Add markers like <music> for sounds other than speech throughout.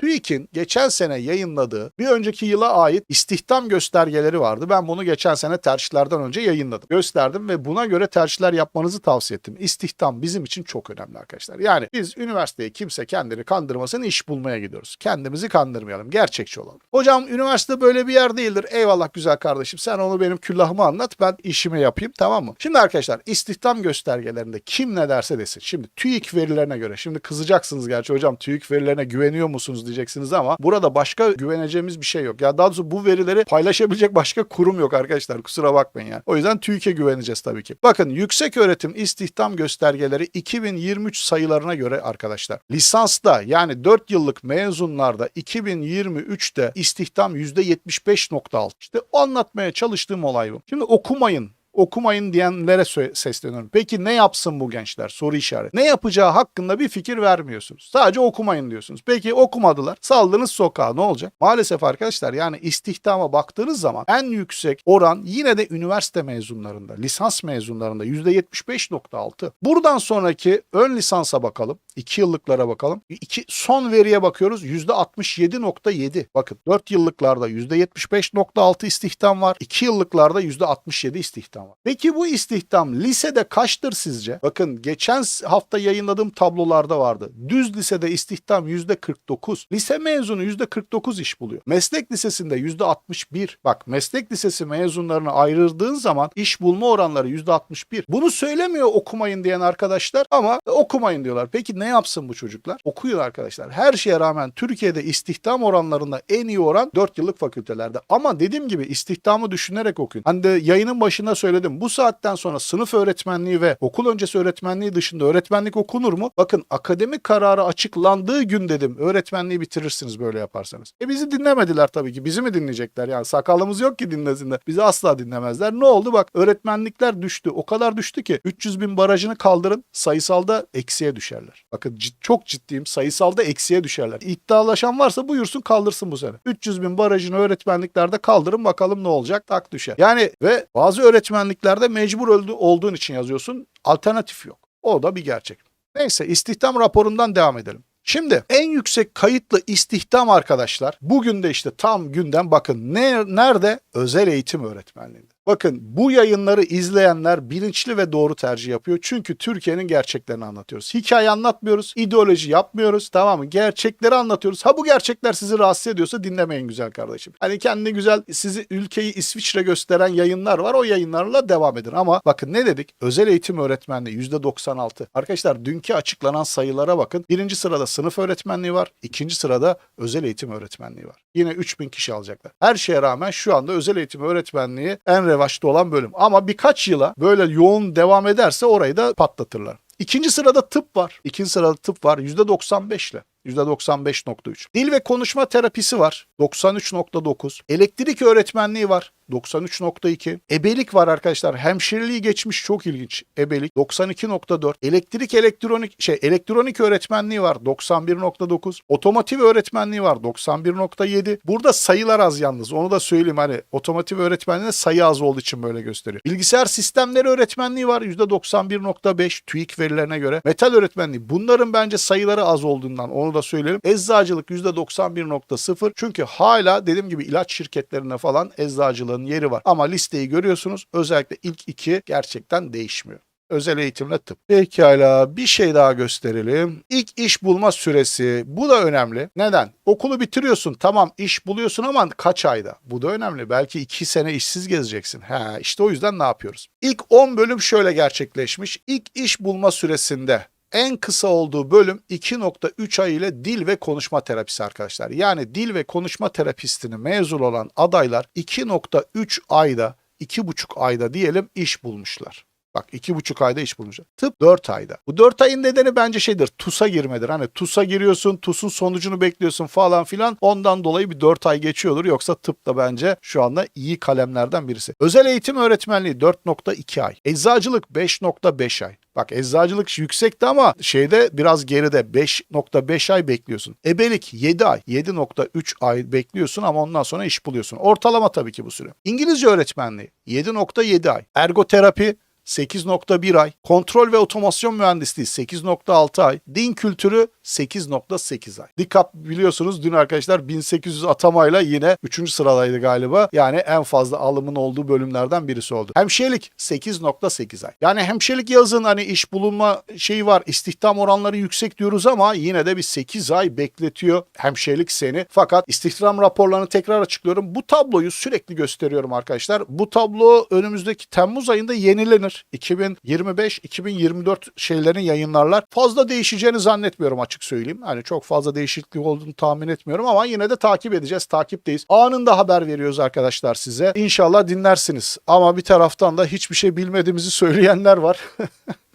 TÜİK'in geçen sene yayınladığı bir önceki yıla ait istihdam göstergeleri vardı. Ben bunu geçen sene tercihlerden önce yayınladım. Gösterdim ve buna göre tercihler yapmanızı tavsiye ettim. İstihdam bizim için çok önemli arkadaşlar. Yani biz üniversiteye kimse kendini kandırmasın iş bulmaya gidiyoruz. Kendimizi kandırmayalım. Gerçekçi olalım. Hocam üniversite böyle bir yer değildir. Eyvallah güzel kardeşim. Sen onu benim küllahıma anlat. Ben işimi yapayım tamam mı? Şimdi arkadaşlar istihdam göstergelerinde kim ne derse desin. Şimdi TÜİK verilerine göre. Şimdi kızacaksınız gerçi hocam TÜİK verilerine güveniyor musunuz diyeceksiniz ama burada başka güveneceğimiz bir şey yok. Ya daha doğrusu bu verileri paylaşabilecek başka kurum yok arkadaşlar. Kusura bakmayın yani. O yüzden TÜİK'e güveneceğiz tabii ki. Bakın yüksek öğretim istihdam göstergeleri 2023 sayılarına göre arkadaşlar. Lisansta yani 4 yıllık mezunlarda 2023'te istihdam %75.6. İşte anlatmaya çalıştığım olay bu. Şimdi okumayın okumayın diyenlere sesleniyorum. Peki ne yapsın bu gençler? Soru işareti. Ne yapacağı hakkında bir fikir vermiyorsunuz. Sadece okumayın diyorsunuz. Peki okumadılar. Saldınız sokağa ne olacak? Maalesef arkadaşlar yani istihdama baktığınız zaman en yüksek oran yine de üniversite mezunlarında, lisans mezunlarında %75.6. Buradan sonraki ön lisansa bakalım. 2 yıllıklara bakalım. İki, son veriye bakıyoruz %67.7. Bakın 4 yıllıklarda %75.6 istihdam var. 2 yıllıklarda %67 istihdam var. Peki bu istihdam lisede kaçtır sizce? Bakın geçen hafta yayınladığım tablolarda vardı. Düz lisede istihdam %49. Lise mezunu %49 iş buluyor. Meslek lisesinde %61. Bak meslek lisesi mezunlarını ayırdığın zaman iş bulma oranları %61. Bunu söylemiyor okumayın diyen arkadaşlar ama okumayın diyorlar. Peki ne yapsın bu çocuklar? Okuyun arkadaşlar. Her şeye rağmen Türkiye'de istihdam oranlarında en iyi oran 4 yıllık fakültelerde. Ama dediğim gibi istihdamı düşünerek okuyun. Hani de yayının başında söyledim. Bu saatten sonra sınıf öğretmenliği ve okul öncesi öğretmenliği dışında öğretmenlik okunur mu? Bakın akademik kararı açıklandığı gün dedim öğretmenliği bitirirsiniz böyle yaparsanız. E bizi dinlemediler tabii ki. Bizi mi dinleyecekler? Yani sakallımız yok ki dinlesinler. Bizi asla dinlemezler. Ne oldu? Bak öğretmenlikler düştü. O kadar düştü ki 300 bin barajını kaldırın sayısalda eksiye düşerler. Bakın cid- çok ciddiyim sayısalda eksiye düşerler. İddialaşan varsa buyursun kaldırsın bu sene. 300 bin barajını öğretmenliklerde kaldırın bakalım ne olacak tak düşer. Yani ve bazı öğretmenliklerde mecbur öldü, olduğun için yazıyorsun alternatif yok. O da bir gerçek. Neyse istihdam raporundan devam edelim. Şimdi en yüksek kayıtlı istihdam arkadaşlar bugün de işte tam günden bakın ne, nerede? Özel eğitim öğretmenliğinde. Bakın bu yayınları izleyenler bilinçli ve doğru tercih yapıyor. Çünkü Türkiye'nin gerçeklerini anlatıyoruz. Hikaye anlatmıyoruz, ideoloji yapmıyoruz tamam mı? Gerçekleri anlatıyoruz. Ha bu gerçekler sizi rahatsız ediyorsa dinlemeyin güzel kardeşim. Hani kendini güzel sizi ülkeyi İsviçre gösteren yayınlar var. O yayınlarla devam edin. Ama bakın ne dedik? Özel eğitim öğretmenliği %96. Arkadaşlar dünkü açıklanan sayılara bakın. Birinci sırada sınıf öğretmenliği var. ikinci sırada özel eğitim öğretmenliği var. Yine 3000 kişi alacaklar. Her şeye rağmen şu anda özel eğitim öğretmenliği en revaçta olan bölüm. Ama birkaç yıla böyle yoğun devam ederse orayı da patlatırlar. İkinci sırada tıp var. İkinci sırada tıp var %95 ile. %95.3. Dil ve konuşma terapisi var. 93.9. Elektrik öğretmenliği var. 93.2. Ebelik var arkadaşlar. Hemşireliği geçmiş çok ilginç. Ebelik 92.4. Elektrik elektronik şey elektronik öğretmenliği var 91.9. Otomotiv öğretmenliği var 91.7. Burada sayılar az yalnız. Onu da söyleyeyim hani otomotiv öğretmenliğinde sayı az olduğu için böyle gösteriyor. Bilgisayar sistemleri öğretmenliği var %91.5 TÜİK verilerine göre. Metal öğretmenliği bunların bence sayıları az olduğundan onu da söyleyelim. Eczacılık %91.0 çünkü hala dediğim gibi ilaç şirketlerine falan eczacılığın yeri var. Ama listeyi görüyorsunuz özellikle ilk iki gerçekten değişmiyor. Özel eğitimle tıp. Pekala bir şey daha gösterelim. İlk iş bulma süresi. Bu da önemli. Neden? Okulu bitiriyorsun tamam iş buluyorsun ama kaç ayda? Bu da önemli. Belki iki sene işsiz gezeceksin. He, işte o yüzden ne yapıyoruz? İlk 10 bölüm şöyle gerçekleşmiş. İlk iş bulma süresinde en kısa olduğu bölüm 2.3 ay ile dil ve konuşma terapisi arkadaşlar. Yani dil ve konuşma terapistini mezun olan adaylar 2.3 ayda, 2.5 ayda diyelim iş bulmuşlar. Bak iki buçuk ayda iş bulmuşlar. Tıp 4 ayda. Bu 4 ayın nedeni bence şeydir. TUS'a girmedir. Hani TUS'a giriyorsun, TUS'un sonucunu bekliyorsun falan filan. Ondan dolayı bir 4 ay geçiyordur. Yoksa tıp da bence şu anda iyi kalemlerden birisi. Özel eğitim öğretmenliği 4.2 ay. Eczacılık 5.5 ay. Bak eczacılık yüksekti ama şeyde biraz geride 5.5 ay bekliyorsun. Ebelik 7 ay, 7.3 ay bekliyorsun ama ondan sonra iş buluyorsun. Ortalama tabii ki bu süre. İngilizce öğretmenliği 7.7 ay. Ergoterapi 8.1 ay, kontrol ve otomasyon mühendisliği 8.6 ay, din kültürü 8.8 ay. DİKAP biliyorsunuz dün arkadaşlar 1800 atamayla yine 3. sıradaydı galiba. Yani en fazla alımın olduğu bölümlerden birisi oldu. Hemşirelik 8.8 ay. Yani hemşirelik yazın hani iş bulunma şeyi var, istihdam oranları yüksek diyoruz ama yine de bir 8 ay bekletiyor hemşirelik seni. Fakat istihdam raporlarını tekrar açıklıyorum. Bu tabloyu sürekli gösteriyorum arkadaşlar. Bu tablo önümüzdeki Temmuz ayında yenilenir. 2025-2024 şeylerin yayınlarlar. Fazla değişeceğini zannetmiyorum açık söyleyeyim. Hani çok fazla değişiklik olduğunu tahmin etmiyorum ama yine de takip edeceğiz. Takipteyiz. Anında haber veriyoruz arkadaşlar size. İnşallah dinlersiniz. Ama bir taraftan da hiçbir şey bilmediğimizi söyleyenler var. <laughs>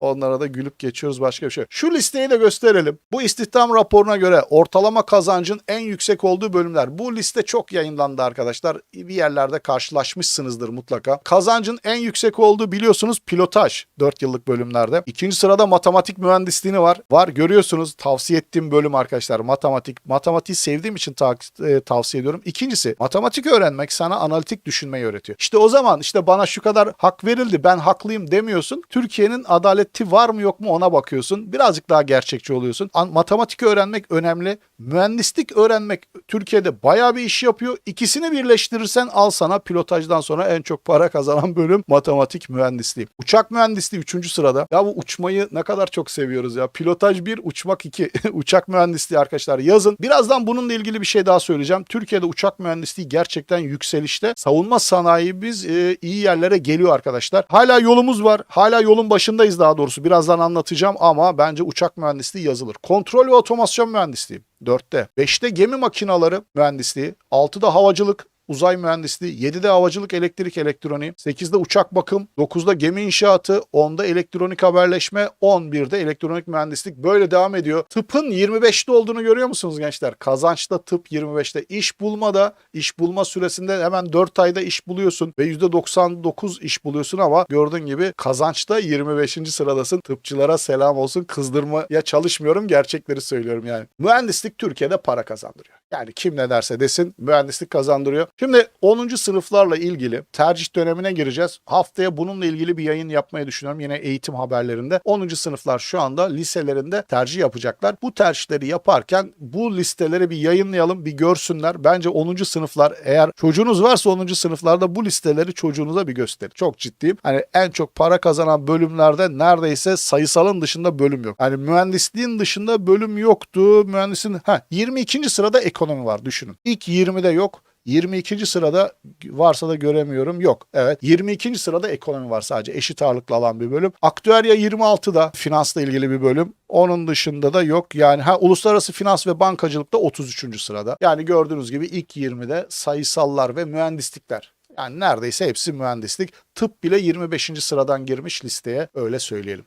Onlara da gülüp geçiyoruz başka bir şey. Şu listeyi de gösterelim. Bu istihdam raporuna göre ortalama kazancın en yüksek olduğu bölümler. Bu liste çok yayınlandı arkadaşlar. Bir yerlerde karşılaşmışsınızdır mutlaka. Kazancın en yüksek olduğu biliyorsunuz pilotaj 4 yıllık bölümlerde. İkinci sırada matematik mühendisliğini var. Var görüyorsunuz tavsiye ettiğim bölüm arkadaşlar. Matematik. Matematiği sevdiğim için ta- e, tavsiye ediyorum. İkincisi matematik öğrenmek sana analitik düşünmeyi öğretiyor. İşte o zaman işte bana şu kadar hak verildi ben haklıyım demiyorsun. Türkiye'nin adaleti var mı yok mu ona bakıyorsun. Birazcık daha gerçekçi oluyorsun. Matematik öğrenmek önemli. Mühendislik öğrenmek Türkiye'de bayağı bir iş yapıyor. İkisini birleştirirsen al sana pilotajdan sonra en çok para kazanan bölüm matematik mühendisliği. Uçak mühendisliği 3. sırada. Ya bu uçmayı ne kadar çok seviyoruz ya. Pilotaj 1, uçmak 2. <laughs> uçak mühendisliği arkadaşlar yazın. Birazdan bununla ilgili bir şey daha söyleyeceğim. Türkiye'de uçak mühendisliği gerçekten yükselişte. Savunma sanayimiz e, iyi yerlere geliyor arkadaşlar. Hala yolumuz var. Hala yolun başındayız daha doğrusu. Birazdan anlatacağım ama bence uçak mühendisliği yazılır. Kontrol ve otomasyon mühendisliği 4'te. 5'te gemi makinaları mühendisliği. 6'da havacılık uzay mühendisliği, 7'de havacılık elektrik elektroniği, 8'de uçak bakım, 9'da gemi inşaatı, 10'da elektronik haberleşme, 11'de elektronik mühendislik böyle devam ediyor. Tıpın 25'te olduğunu görüyor musunuz gençler? Kazançta tıp 25'te. İş bulmada, iş bulma süresinde hemen 4 ayda iş buluyorsun ve %99 iş buluyorsun ama gördüğün gibi kazançta 25. sıradasın. Tıpçılara selam olsun. Kızdırmaya çalışmıyorum. Gerçekleri söylüyorum yani. Mühendislik Türkiye'de para kazandırıyor. Yani kim ne derse desin mühendislik kazandırıyor. Şimdi 10. sınıflarla ilgili tercih dönemine gireceğiz. Haftaya bununla ilgili bir yayın yapmayı düşünüyorum. Yine eğitim haberlerinde. 10. sınıflar şu anda liselerinde tercih yapacaklar. Bu tercihleri yaparken bu listeleri bir yayınlayalım, bir görsünler. Bence 10. sınıflar eğer çocuğunuz varsa 10. sınıflarda bu listeleri çocuğunuza bir gösterin. Çok ciddiyim. Hani en çok para kazanan bölümlerde neredeyse sayısalın dışında bölüm yok. Hani mühendisliğin dışında bölüm yoktu. Mühendisin ha 22. sırada ekonomi var düşünün. İlk 20'de yok. 22. sırada varsa da göremiyorum. Yok. Evet. 22. sırada ekonomi var sadece. Eşit ağırlıklı alan bir bölüm. Aktüerya 26'da finansla ilgili bir bölüm. Onun dışında da yok. Yani ha uluslararası finans ve bankacılıkta 33. sırada. Yani gördüğünüz gibi ilk 20'de sayısallar ve mühendislikler. Yani neredeyse hepsi mühendislik. Tıp bile 25. sıradan girmiş listeye öyle söyleyelim.